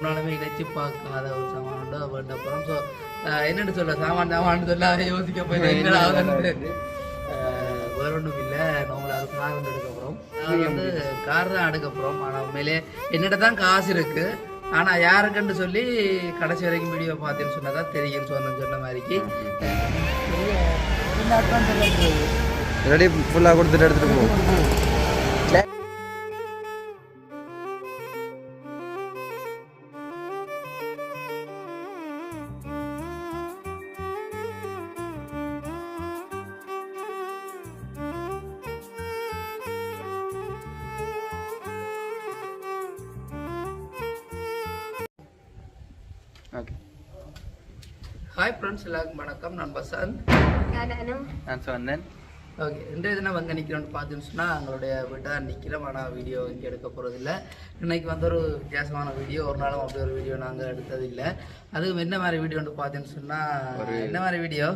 நாளுமே இணைச்சு பார்க்காத ஒரு சாமான் உண்டு வேண்ட அப்புறம் ஸோ என்னன்னு சொல்ல சாமான் சாமான் சொல்ல யோசிக்க போய் வேற ஒன்றும் இல்லை நம்மள அது கார் வந்து எடுக்க போகிறோம் நான் வந்து கார் தான் எடுக்க போகிறோம் ஆனால் உண்மையிலே என்னிட்ட தான் காசு இருக்கு. ஆனால் யாருக்குன்னு சொல்லி கடைசி வரைக்கும் வீடியோ பார்த்தேன்னு சொன்னா தான் தெரியும் சொன்ன சொன்ன மாதிரிக்கு. ரெடி ஃபுல்லாக கொடுத்துட்டு எடுத்துகிட்டு போ. ஓகே ஹாய் ஃப்ரெண்ட்ஸ் எல்லாருக்கும் வணக்கம். நான் பசந்த் நான் சொன்னேன். ஓகே இன்றைய தினம் வந்து நிற்கிறோம்னு பார்த்தீங்கன்னு சொன்னால் எங்களுடைய வீட்டை தான் நிற்கிறோம் ஆனால் வீடியோ இங்கே எடுக்க போகிறதில்ல இன்னைக்கு வந்து ஒரு வித்தியாசமான வீடியோ ஒரு நாளும் அப்படி ஒரு வீடியோ நாங்கள் எடுத்ததில்லை. அதுவும் என்ன மாதிரி வீடியோன்னு பார்த்தீங்கன்னு சொன்னால் என்ன மாதிரி வீடியோ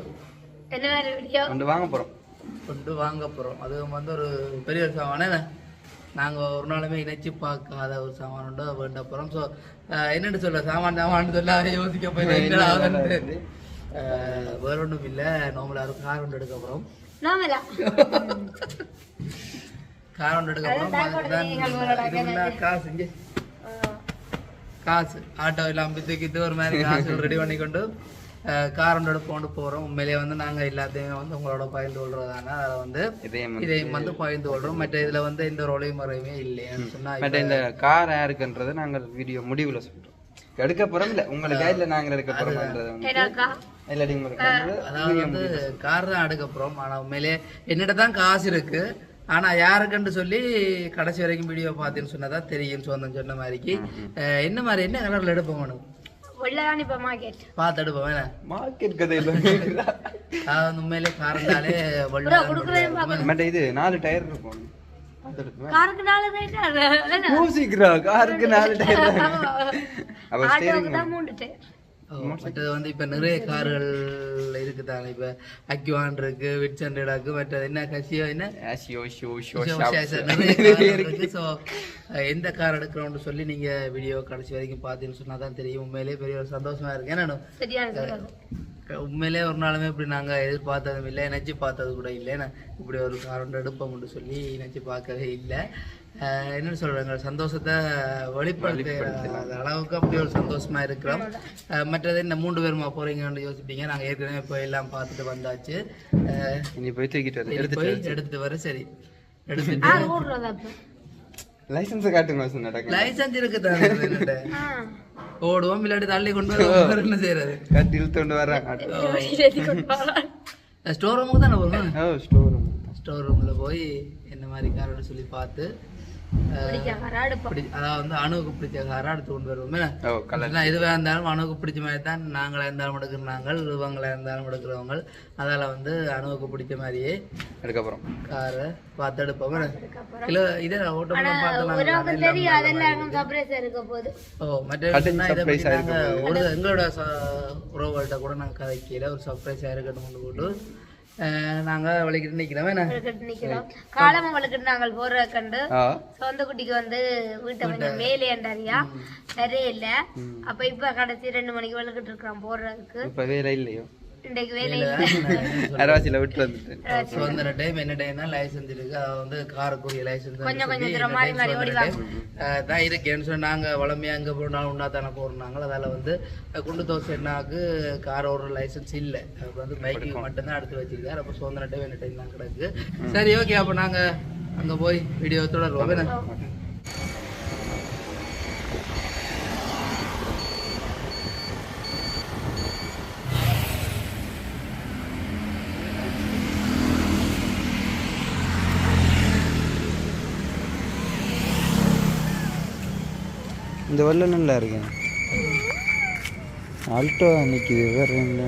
என்ன வேற வீடியோ கொண்டு வாங்க போகிறோம் கொண்டு வாங்க போகிறோம் அதுவும் வந்து ஒரு பெரிய சாமானே நாங்கள் ஒரு நாளுமே இணைச்சு பார்க்காத ஒரு சாமான் உண்டு வேண்ட போகிறோம் ஸோ என்னென்னு சொல்ல சாமான் சாமான் சொல்ல யோசிக்க போய் வேற ஒன்றும் இல்லை. நார்மலாக ஒரு கார் ஒன்று எடுக்க போகிறோம் கார் ஒன்று எடுக்க போகிறோம் காசு இங்கே. காசு. ஆட்டோ எல்லாம் தூக்கிட்டு ஒரு மாதிரி காசு ரெடி பண்ணி கொண்டு கார் ஒன்று எடுப்போண்டு போகிறோம் உண்மையிலேயே வந்து நாங்கள் எல்லாத்தையுமே வந்து உங்களோட பகிர்ந்து கொள்றதான அதில் வந்து இதயம் இதையும் வந்து பகிர்ந்து கொள்றோம். மற்ற இதில் வந்து எந்த ஒரு ஒளிவு முறையுமே இல்லைன்னு சொன்னால் பட் இந்த கார் யாருக்குன்றதை நாங்கள் வீடியோ முடிவில் சொல்கிறோம் எடுக்க போகிறோம் இல்லை? உங்களை கையில் நாங்கள் எடுக்க எனக்கா இல்லாட்டி உங்களுக்கு அதாவது வந்து கார் தான் எடுக்க போகிறோம் ஆனால் உண்மையிலேயே என்னிட்ட தான் காசு இருக்கு. ஆனால் யாருக்குன்னு சொல்லி கடைசி வரைக்கும் வீடியோ பார்த்தேன்னு சொன்னதான் தெரியும் சொந்தம் சொன்ன மாதிரிக்கு என்ன மாதிரி என்ன கலரில் எடுப்போம் மேடம் உள்ளதான் இப்ப மார்க்கெட் கதையில் அதாவது வந்து உண்மையிலே காரண்டாலே வெள்ளம் இது நாலு டயர் இருக்கும் அது காருக்கு நாலு யோசிக்கிறா காருக்கு நாலு டயர் அப்போ மூணு டயர் மற்றது வந்து இப்ப நிறைய கார்கள் இருக்குதானே இப்ப அக்யூவான் இருக்கு விட்சன் இருக்கு மற்றது என்ன கசியோ என்ன? நிறைய ஸோ எந்த கார் எடுக்கிறோம்னு சொல்லி நீங்க வீடியோ கடைசி வரைக்கும் பார்த்தீங்கன்னு சொன்னா தான் தெரியும். உண்மையிலேயே பெரிய ஒரு சந்தோஷமா இருக்கு. ஏன்னா உண்மையிலே ஒரு நாளுமே இப்படி நாங்க எதிர்பார்த்ததும் இல்லை நினைச்சு பார்த்தது கூட இல்லை. இப்படி ஒரு கார் ஒன்று எடுப்போம்னு சொல்லி நினைச்சு பார்க்கவே இல்லை. என்னன்னு சொல்றாங்க சந்தோஷத்தை வெளிப்படுத்த அளவுக்கு அப்படி ஒரு சந்தோஷமா இருக்கிறோம். மற்றது என்ன மூன்று பேருமா போறீங்கன்னு யோசிப்பீங்க. நாங்க ஏற்கனவே போய் எல்லாம் பார்த்துட்டு வந்தாச்சு. இனி போய் தூக்கிட்டு போய் எடுத்துட்டு வர சரி. எடுத்துட்டு. லைசன்ஸை காட்டுங்க லைசன்ஸ் இருக்கு தானே இதுகிட்ட. ஆ. ஓடுவோம் இல்லாட்டி தள்ளி கொண்டு வர என்ன செய்யறது? கட்டி. இழுத்துட்டு வர்றாங்க. ஸ்டோர் ரூமுக்கு தானே போகணும்? Store room. ஸ்டோர் ரூம்ல போய் என்ன மாதிரி காரோட சொல்லி பார்த்து அதாவது வந்து அணுவுக்கு பிடிச்ச காரை எடுத்து கொண்டு வருவோம் எதுவாக இருந்தாலும் அணுவுக்கு பிடிச்ச மாதிரி தான் நாங்களா இருந்தாலும் எடுக்கிறாங்க இவங்களா இருந்தாலும் எடுக்கிறவங்க. அதால வந்து அணுவுக்கு பிடிச்ச மாதிரியே எடுக்க போகிறோம் காரை பார்த்து எடுப்போம்? இல்ல இதே ஓட்டமெல்லாம் பார்த்தலாம் உனக்கு தெரியும் அதெல்லாம் சர்ப்ரைஸ் இருக்க போகுது. ஓ மற்ற இதை ஒரு எங்களோட உறவுகள்கிட்ட கூட நாங்கள் கதைக்கல ஒரு சர்ப்ரைஸாக இருக்கட்டும் போட்டு. அஹ், நாங்க வலிக்கிட்டு நிற்கிறோம் என்ன? நிக்கிறோம். காலம் நாங்கள் போற கண்டு. சொந்த குட்டிக்கு வந்து வீட்டை கொஞ்சம் வேலையாண்டாரியா சரியே இல்ல அப்ப இப்ப கடைசி ரெண்டு மணிக்கு வளர்க்கிட்டு இருக்கிறோம் போறதுக்கு இப்போ வேலை இல்லையோ? அரவாசியில் விட்டு வந்துட்டேன். சுதந்திர டைம் என்ன டைம்னா லைசன்ஸ் இருக்கு. அது வந்து காருக்குரிய லைசன்ஸ் கொஞ்சம் கொஞ்சம் மாறி மாறி ஓடி வாங்க. தான் இருக்கேன்னு சொல்லி நாங்கள் வளமையாக எங்கே போனாலும் உண்டா தானே போடுறாங்க அதால் வந்து குண்டு தோசை என்னாக்கு கார் ஓடுற லைசன்ஸ் இல்லை. அவர் வந்து பைக்கு மட்டும்தான் எடுத்து வச்சிருக்காரு. அப்போ சுதந்திர டைம் என்ன டைம் தான் கிடக்கு? சரி ஓகே அப்போ நாங்கள் அங்கே போய் வீடியோ தொடருவோம். என்ன? இந்த வெள்ளம் நல்லா இருக்கு ஆல்டோ நிற்கிது வேற என்ன?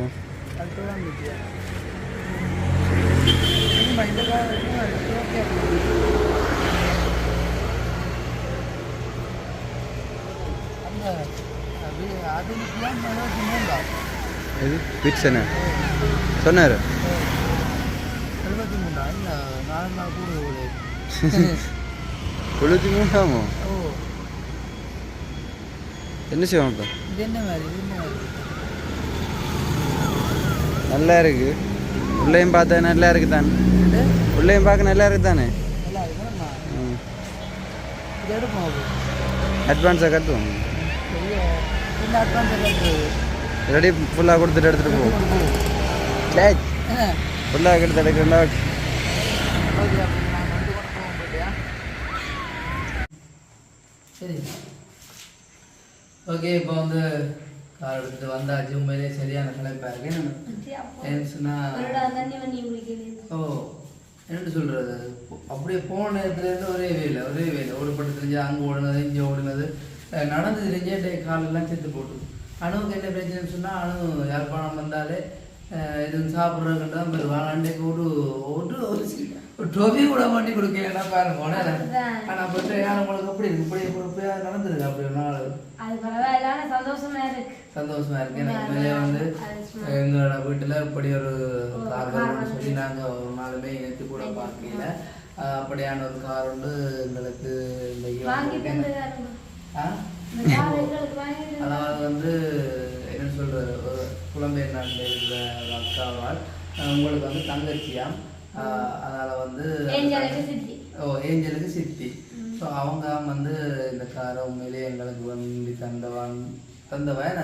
இது பிட்சனு சொன்னார். எழுபத்தி மூணா இல்லை நாலு நாள் கூட என்ன செய்வோம் இப்போ? இது என்ன மாதிரி? நல்லா இருக்கு. உள்ளேயும் பார்த்தா நல்லா இருக்கு தானே? உள்ளேயும் பார்க்க நல்லா இருக்கு தானே? அட்வான்ஸாக கட்டுவோம். ரெடி ஃபுல்லாக கொடுத்துட்டு எடுத்துகிட்டு போவோம். ஃபுல்லாக எடுத்து எடுக்கிறா ஓகே அப்போ நான் வந்து கொண்டு போவோம் போட்டியா சரி ஓகே இப்போ வந்து கார் எடுத்துட்டு வந்தாச்சு. உண்மையிலே சரியான கலைப்பாக இருக்கு ஏன்னு சொன்னால் ஓ என்ன சொல்றது? அப்படியே போன நேரத்துல இருந்து ஒரே வேலை ஒரே வேலை ஓடுபட்டு தெரிஞ்சு அங்கே ஓடுனது இங்கே ஓடுனது. நடந்து தெரிஞ்சே காலெல்லாம் செத்து போட்டு அணுவுக்கு என்ன பிரச்சனைன்னு சொன்னால் அணு யாழ்ப்பாணம் வந்தாலே எதுவும் சாப்பிட்றதுக்கு தான் வருவாங்க அன்றைக்கு ஒரு ஒரு ஒரு ஒரு டொபி கூட பண்ணி கொடுக்கலன்னா பாருங்க ஆனால் இப்போ யாரும் உங்களுக்கு எப்படி இருக்கு இப்படி இப்படி நடந்துருக்கு. அப்படி ஒரு நாள். அது பரவாயில்ல ஆனா சந்தோஷமா இருக்கு. சந்தோஷமா இருக்கு. எனக்கு உண்மையிலே வந்து எங்களோட வீட்டுல இப்படி ஒரு கார் வரும்னு சொல்லி நாங்க ஒரு நாளுமே இணைத்து கூட பார்க்கல. அப்படியான ஒரு கார் வந்து எங்களுக்கு அதாவது வந்து என்ன சொல்றது? புலம்பெயர் நாட்டில் இருக்கிற ஒரு அக்காவால் உங்களுக்கு வந்து தங்கச்சியாம். அதனால வந்து ஓ ஏஞ்சலுக்கு சித்தி. ஸோ அவங்க வந்து இந்த காரை உண்மையிலேயே எங்களுக்கு வந்து தந்தவான் தந்தவன்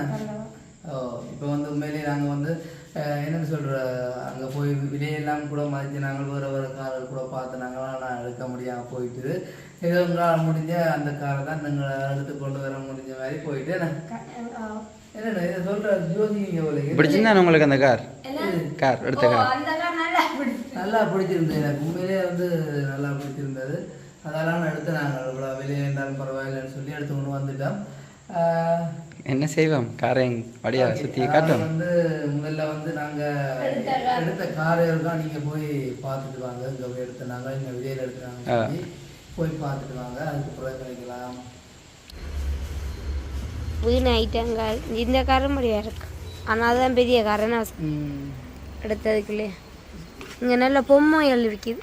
ஓ இப்போ வந்து உண்மையிலேயே நாங்கள் வந்து என்னன்னு சொல்கிற அங்கே போய் விலையெல்லாம் கூட மதித்து நாங்கள் வேறு வேறு கார்கள் கூட பார்த்து நாங்களாம் நான் எடுக்க முடியாமல் போயிட்டு ஏதோ உங்களால் முடிஞ்ச அந்த காரை தான் நீங்கள் எடுத்து கொண்டு வர முடிஞ்ச மாதிரி போயிட்டு என்னடா இதை சொல்கிற போல பிடிச்சிருந்தா உங்களுக்கு அந்த கார்? கார் எடுத்த கார். நல்லா பிடிச்சிருந்தது எனக்கு. உண்மையிலேயே வந்து நல்லா பிடிச்சிருந்தது. அதெல்லாம் எடுத்து நாங்கள் இவ்வளோ வெளியே இருந்தாலும் பரவாயில்லைன்னு சொல்லி எடுத்து கொண்டு வந்துட்டோம். ஆஹ், என்ன செய்வோம்? காரை வடியா சுற்றி காட்டும். வந்து முதல்ல வந்து நாங்க எடுத்த காரை. இருக்கா நீங்க போய் பார்த்துட்டு வாங்க. இங்க போய் எடுத்த நாங்க இங்க வெளியில. சொல்லி போய் பார்த்துட்டு வாங்க. அதுக்கப்புறம் கிடைக்கலாம். வீணாயிட்டாங்க இந்த காரம் முடியா இருக்கு? ஆனால் அதுதான் பெரிய காரம் நான் எடுத்ததுக்குள்ளே இங்கே நல்ல பொம்மைகள் விற்கிது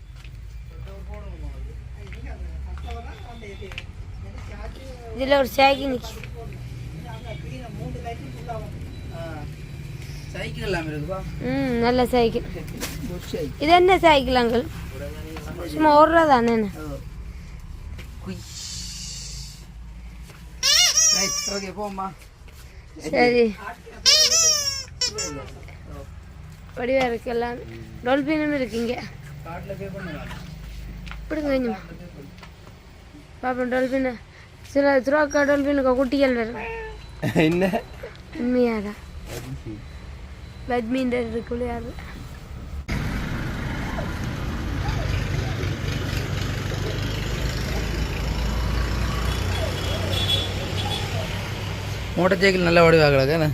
இதில் ஒரு சைக்கிள் இருக்குப்பா ம் நல்ல சைக்கிள் இது என்ன சைக்கிள் அங்கிள் சும்மா ஓடுறா தானே சரி. வடிவா இருக்கு எல்லாம். டொல்பினும் இருக்குங்க பிடிங்க கொஞ்சம் பாப்போம் டொல்பின். சில துரோக்கா டொல்பினுக்கு குட்டிகள் வரும் என்ன? உண்மையாதான். பேட்மிண்டன் இருக்கு விளையாடு மோட்டர் சைக்கிள் நல்லா வடிவாக என்ன?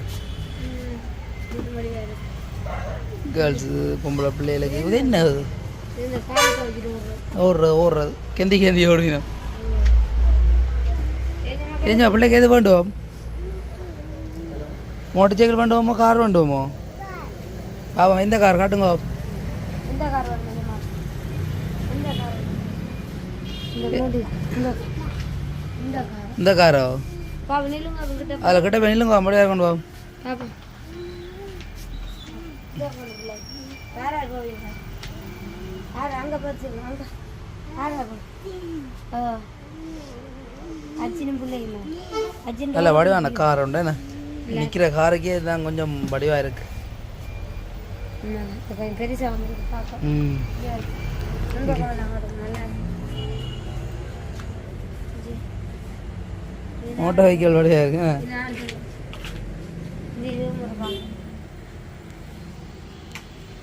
இது வடிவா இருக்கு கேர்ள்ஸு பொம்பளை பிள்ளைகளுக்கு இது என்ன? ஓடுறது ஓடுறது. கெந்தி கெந்தி ஓடினோம் ஏஞ்சா பிள்ளைக்கு எது வேண்டுவோம் மோட்டர் சைக்கிள் வேண்டுவோமோ கார் வேண்டுவோமோ ஆமாம் இந்த கார்? காட்டுங்க. இந்த காரோ? அதில் கிட்ட போய் நில்லுங்க முடியாது கொண்டு போவோம் அங்கே பார்த்து அங்கே. ஓ பிள்ளைங்க நல்ல வடிவான கார் உண்டு என்ன? நிற்கிற காருக்கே இதுதான் கொஞ்சம் வடிவாக இருக்கு. பெருசாக வந்து ம். மோட்டர் வெஹிக்கிள் வடிவாக இருக்கு என்ன? இது நான் இது இதுவும் இருப்பாங்க இந்த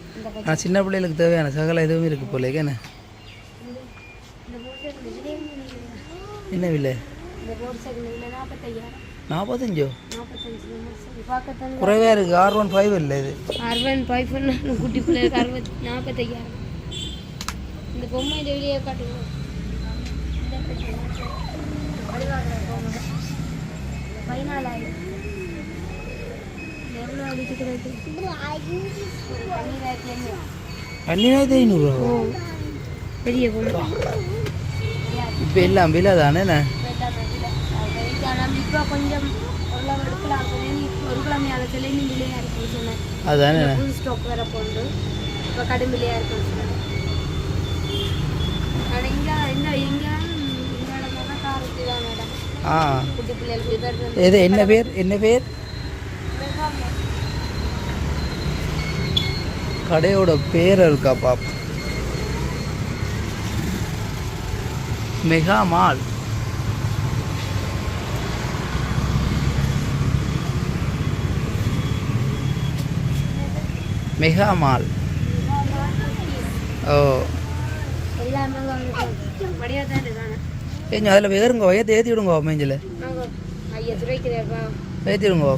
பச்சை- ஆ சின்ன பிள்ளைகளுக்கு தேவையான சகல எதுவும் இருக்கு போல என்ன என்ன? விலை இல்லை நாற்பத்தஞ்சோ? குறைவாக இருக்குது இருக்கு ஆர் ஒன் ஃபைவ் இல்லை இது. அறுபன் ஃபைவ் குட்டி பிள்ளைகளுக்கு அறுபத்தி நாற்பத்தையாயிரம் இந்த பொம்மை இந்த வெளியே காட்டுவோம் பதினாலாயிரம் பன்னிராயிரத்தி ஐநூறுரூவா பெரிய இப்போ எல்லாம் விலை தானே இப்போ கொஞ்சம் ஒரு எடுக்கலாம் ஒரு கிழமையால சிலைமி விலையாக இருக்குன்னு சொன்னேன் அதுதானே புது ஸ்டாக் வேற போண்டு இப்போ கடும் விலையாக இருக்குன்னு சொன்னேன் ஆனால் இங்கே இந்த இங்கே இந்த இடம் தான் காரத்தி தான் இடம் ஆ குட்டி பிள்ளைகளுக்கு பேர் வந்து எது என்ன பேர் என்ன பேர் கடையோட பேர் இருக்கா pop. Mega mall. Mega mall. ஓ. ஏங்க அதில் வேறுங்க ஏற்றி ஏற்றி விடுங்க மேஞ்சில். ஏற்றி விடுங்க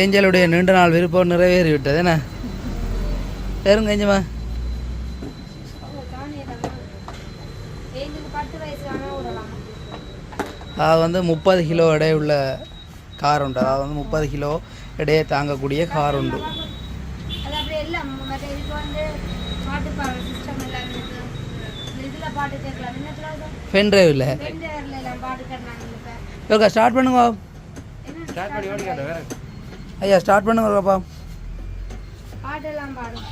ஏஞ்சலுடைய நீண்ட நாள் விருப்பம் நிறைவேறி விட்டது என்ன? ஏறுங்க ஏஞ்சமா அது வந்து முப்பது கிலோ எடை உள்ள கார் உண்டு. அதாவது வந்து முப்பது கிலோ எடையை தாங்கக்கூடிய கார் உண்டு. பென் டிரைவில் இவருக்கா ஸ்டார்ட் பண்ணுங்க. ஐயா ஸ்டார்ட் பண்ணுங்கப்பா பாட்டெல்லாம் பாடும்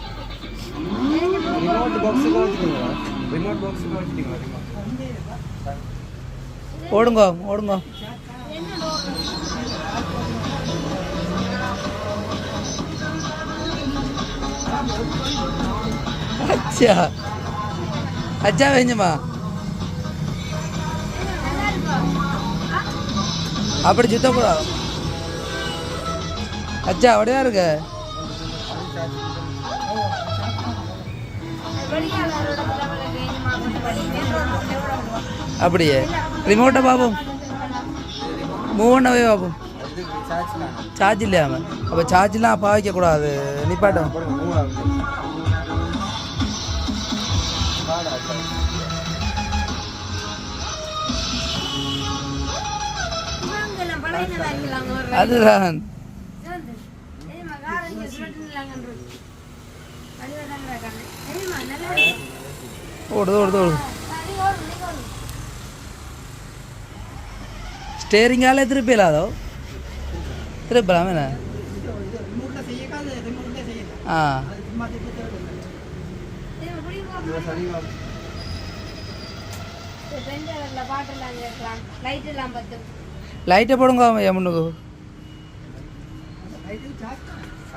ஓடுங்க ஓடுங்க. அச்சா. அச்சா வேஞ்சமா அப்படி சுத்தக்கூடாது? அச்சா அப்படியா இருக்கு அப்படியே. ரிமோட்டை பாப்போம். மூவ் பண்ணவே பாப்போம். இது சார்ஜ் இல்லையாம அப்போ சார்ஜ்லாம் பாவிக்கக்கூடாது நிப்பாட்டும். அப்புறம் ஓடுது நீ ஓடு. நீ ஓடு ஸ்டேரிங்காலே திருப்பிடலாதோ திருப்பலாம் என்ன? ஆ. லைட்டை போடுங்க முன்னுக்கு.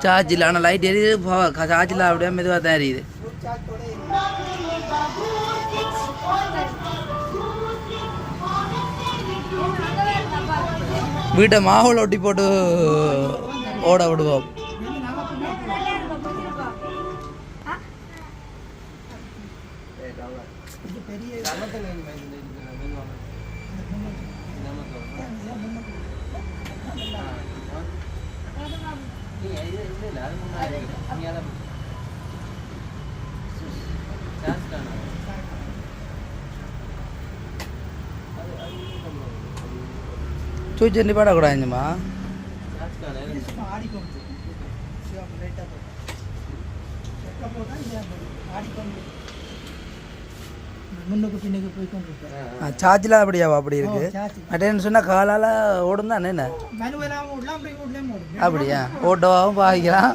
சார்ஜ் இல்லை ஆனால் லைட் எரியுது சார்ஜ் இல்லை அப்படியே மெதுவாக தான் எரியுது வீட்டை மாவுல ஒட்டி போட்டு ஓட விடுவோம். சூச்சண்டி பாடக்கூடாதுமா சார்ஜ்லாம் அப்படியாவா அப்படி இருக்கு? அட்டேன்னு சொன்னால் காலால் ஓடும் தானே என்ன? அப்படியா ஓட்டோவாகவும் பாவிக்கலாம்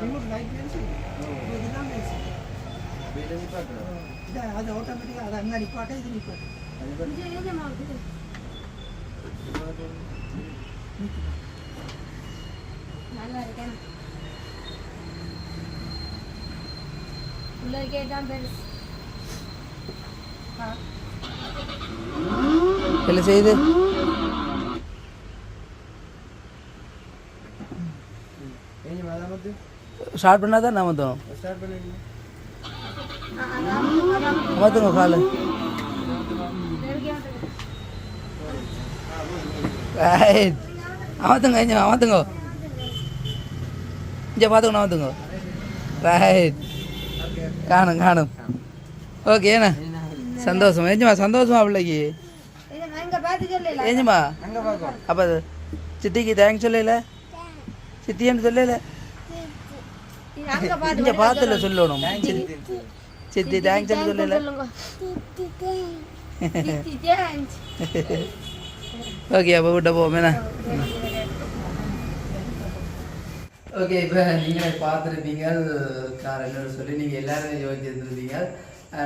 ரிமோட் அது ஆட்டோமேட்டிக்காக அது அங்கே நிப்பாட்ட இது நிப்பாட்டு நல்லா இருக்கேன். உள்ள கேட்டான் பெருசு அதான் வந்து ஸ்டார்ட் பண்ணால் தான் நம்ம தோணும் அமர்த்துங்க காலு. ரைட் அமர்த்துங்க இங்கே அமர்த்துங்க. இங்கே பார்த்துக்கணும் அமர்த்துங்க. ரைட் காணும் காணும். ஓகே என்ன? சந்தோஷம்? ஏஞ்சுமா சந்தோஷமா பிள்ளைக்கு? ஏஞ்சுமா அப்போ சித்திக்கு தேங்க்ஸ் சொல்லல? சித்தின்னு சொல்லல? இங்கே பார்த்துல சொல்லணும். சித்தி தேங்க்ஸ் சொல்லல. ஓகே அப்போ விட்ட போவோம் ஓகே இப்போ நீங்கள் பார்த்துருப்பீங்க கார் என்னன்னு சொல்லி நீங்கள் எல்லாருமே யோசிச்சிருந்துருப்பீங்க.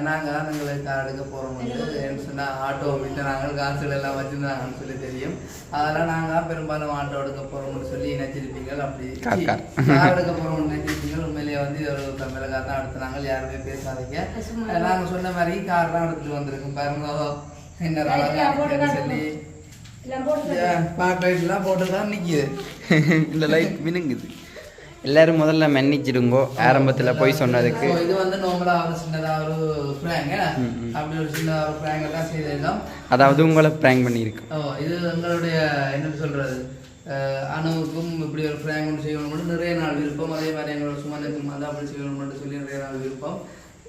நாங்கள் தான் எங்களுக்கு கார் எடுக்க போகிறோம் வந்து சொன்னால் ஆட்டோ விட்டு நாங்கள் காசுகள் எல்லாம் வச்சுருந்தாங்கன்னு சொல்லி தெரியும். அதெல்லாம் நாங்கள் பெரும்பாலும் ஆட்டோ எடுக்க போகிறோம்னு சொல்லி நினச்சிருப்பீங்க அப்படி கார், எடுக்க போகிறோம்னு நினச்சிருப்பீங்க உண்மையிலேயே வந்து ஒரு தமிழக கார் தான் எடுத்துனாங்க யாருமே பேசாதீங்க. நாங்கள் சொன்ன மாதிரி கார் தான் எடுத்துகிட்டு வந்திருக்கோம். பாருங்க என்ன சொல்லி. பார்க் லைட்லாம் போட்டு தான் நிற்கிது இந்த லைட் மினுங்குது. எல்லாரும் முதல்ல மன்னிச்சிடுங்கோ. ஆரம்பத்தில் போய் சொன்னதுக்கு. இது வந்து நார்மலா ஒரு சின்னதா ஒரு பிராங்க் அப்படி ஒரு சின்ன ஒரு பிராங்க் எல்லாம் செய்திருக்கோம் அதாவது உங்களை ப்ராங்க் பண்ணியிருக்கு. ஓ இது எங்களுடைய என்னன்னு சொல்றது? அஹ், அணுவுக்கும் இப்படி ஒரு பிராங்க் ஒன்று செய்யணும்னு நிறைய நாள் விருப்பம். அதே மாதிரி எங்களோட சுமந்துக்கும் வந்து அப்படி செய்யணும்னு சொல்லி நிறைய நாள் விருப்பம்.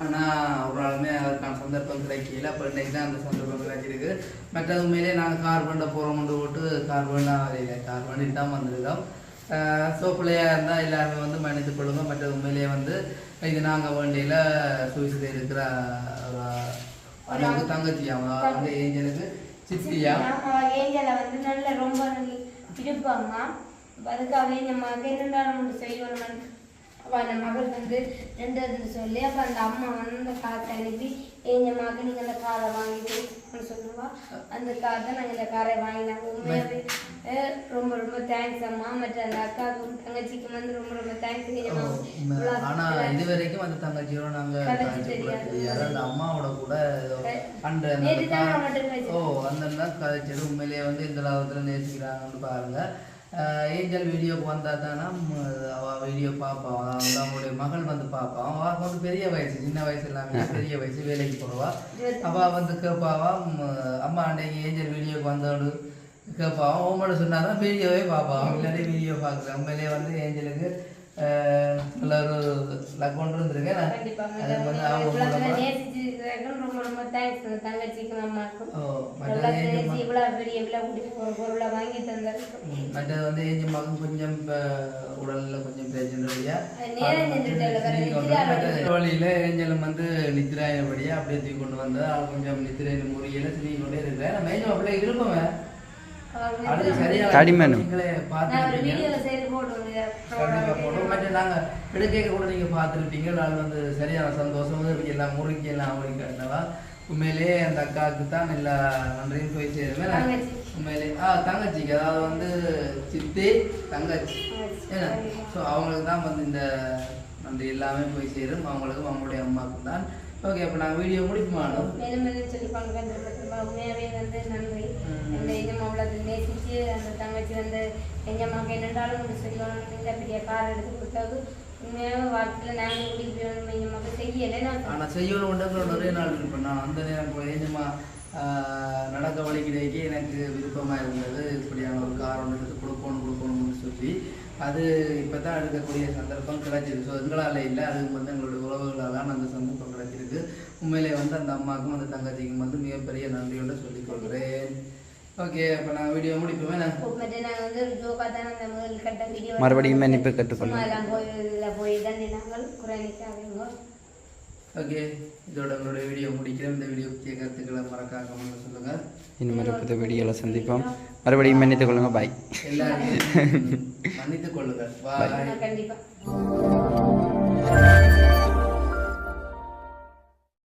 ஆனா ஒரு நாளுமே அதற்கான சந்தர்ப்பம் கிடைக்கல. அப்போ இன்னைக்கு தான் அந்த சந்தர்ப்பம் கிடைச்சிருக்கு. மற்றது உண்மையிலே நாங்கள் கார் பண்ண போகிறோம்னு போட்டு கார் பண்ண வரையில கார் பண்ணிட்டு தான் வந்திருக்கோம் ஸோ பிள்ளையாக இருந்தால் எல்லாருமே வந்து மன்னித்துக் கொள்ளுங்க. மற்றது உண்மையிலேயே வந்து இது நாங்கள் வண்டியில் சுவிஸில் இருக்கிற ஒரு அண்ணனுக்கு தங்கச்சியா வந்து ஏஞ்சலுக்கு சித்தியா? ஏஞ்சலை வந்து நல்ல ரொம்ப நல்ல இருப்பாம்மா அதுக்காக என் மகன் என்னென்ன செய்யணும் அப்போ அந்த மகள் வந்து ரெண்டு சொல்லி அப்போ அந்த அம்மா வந்து அந்த காசை எங்கள் மகன் நீங்கள் அந்த காரை வாங்கி கொடுக்கணும்னு சொல்லுவா? அந்த கார் தான் நாங்கள் இந்த காரை வாங்கினாங்க. உண்மையாகவே ரொம்ப ரொம்ப தேங்க்ஸ் அம்மா. மற்ற அந்த அக்காவுக்கும் தங்கச்சிக்கும் வந்து ரொம்ப ரொம்ப தேங்க்ஸ் ஆனா இது வரைக்கும் அந்த தங்கச்சியோட நாங்க அந்த அம்மாவோட கூட அந்த ஓ அந்த கதைச்சது உண்மையிலேயே வந்து இந்த லாபத்துல நேசிக்கிறாங்கன்னு பாருங்க. ஏஞ்சல் வீடியோக்கு வந்தா தானே அவ வீடியோ பார்ப்பா அதாவது அவங்களுடைய மகள் வந்து பார்ப்பா அவ வந்து பெரிய வயசு சின்ன வயசு எல்லாமே பெரிய வயசு வேலைக்கு போறவா அவ வந்து கேட்பாவா அம்மா அன்னைக்கு ஏஞ்சல் வீடியோக்கு வந்தோடு கேட்பாவா உங்களோட சொன்னாதான் வீடியோவே பார்ப்பா இல்லாட்டி வீடியோ பார்க்குறேன் உண்மையிலேயே வந்து ஏஞ்சலுக்கு ஆஹ், நல்ல ஒரு லக் கொண்டு இருந்திருக்கேன் கண்டிப்பாங்க. அது வந்து அவங்க நேசிச்சிருக்கிறாங்க. ரொம்ப ரொம்ப தங்கச்சிக்கும் அம்மாக்கும். நல்லா பெரிய ஒரு பொருளை வாங்கி தந்ததுக்கு. ம், மற்றது வந்து ஏஞ்சல் மகன் கொஞ்சம் உடல்ல கொஞ்சம் பிரச்சனை வழியில ஏஞ்சலும் வந்து நித்திராயபடியா அப்படியே தூக்கி கொண்டு வந்தா அவள் கொஞ்சம் நித்திரையின் முறையில தூக்கி கொண்டே இருக்கிறேன் நம்ம அப்படியே இருப்போமே சரியா தடிமனும். எடுக்க கூட நீங்க பார்த்துருப்பீங்க. நான் வந்து சரியான சந்தோஷம். எல்லாம் முறுக்கி எல்லாம் அவங்களுக்கு உண்மையிலேயே அந்த அக்காவுக்கு தான் எல்லா நன்றியும் போய் சேருமே தங்கச்சி. உண்மையிலே ஆ தங்கச்சிக்கு அதாவது வந்து சித்தி தங்கச்சி. ஏன்னா ஸோ அவங்களுக்கு தான் வந்து இந்த நன்றி எல்லாமே போய் சேரும். அவங்களுக்கும் அவங்களுடைய அம்மாவுக்கும் தான் ஓகே அப்போ நான் வீடியோ முடிக்குமானோ மேலும் மேலும் சொல்லி பங்கு வந்து நன்றி. இந்த எஞ்சம் அவ்வளவு நேசிச்சு அந்த தங்கச்சி வந்து எஞ்சம்மாக்கு என்னென்றாலும் சொல்லணும் இந்த பெரிய கார் எடுத்து கொடுத்தது. உண்மையாவே வாழ்க்கையில் நாங்கள் கூட்டிகிட்டு போய் எஞ்சம்மாக்கு செய்யலை. நான் ஆனால் செய்யணும் உண்டு நிறைய நாள் இருப்பேன். நான் அந்த நேரம் போய் ஏஞ்சமா நடக்க வழிக்கிடைக்கே எனக்கு விருப்பமாக இருந்தது. இப்படியான ஒரு கார் ஒன்று எடுத்து கொடுக்கணும் கொடுக்கணும்னு சொல்லி அது இப்போ தான் எடுக்கக்கூடிய சந்தர்ப்பம் கிடைச்சிருக்கு ஸோ எங்களால் இல்லை அது வந்து எங்களுடைய உறவுகளால் தான் அந்த சந்தர்ப்பம் கிடைச்சிருக்கு. உண்மையிலே வந்து அந்த அம்மாவுக்கும் அந்த தங்கச்சிக்கும் வந்து மிகப்பெரிய நன்றியோடு சொல்லிக் கொள்கிறேன் ஓகே அப்போ நான் வீடியோ தான் வீடியோ மறுபடியும் மன்னிப்பு கற்றுக்கொள்ளும் போய் தண்டி நாங்கள் குறைநிக்காதீங்க ஓகே இதோட உங்களுடைய வீடியோ முடிக்கிறேன். இந்த வீடியோ பற்றிய கருத்துக்களை மறக்காம சொல்லுங்கள் இன்னும் புது வீடியோவில் சந்திப்போம். மறுபடியும் மன்னித்துக் கொள்ளுங்க. பாய் எல்லாரையும் மன்னித்துக் கொள்ளுங்கள். பாய் கண்டிப்பாக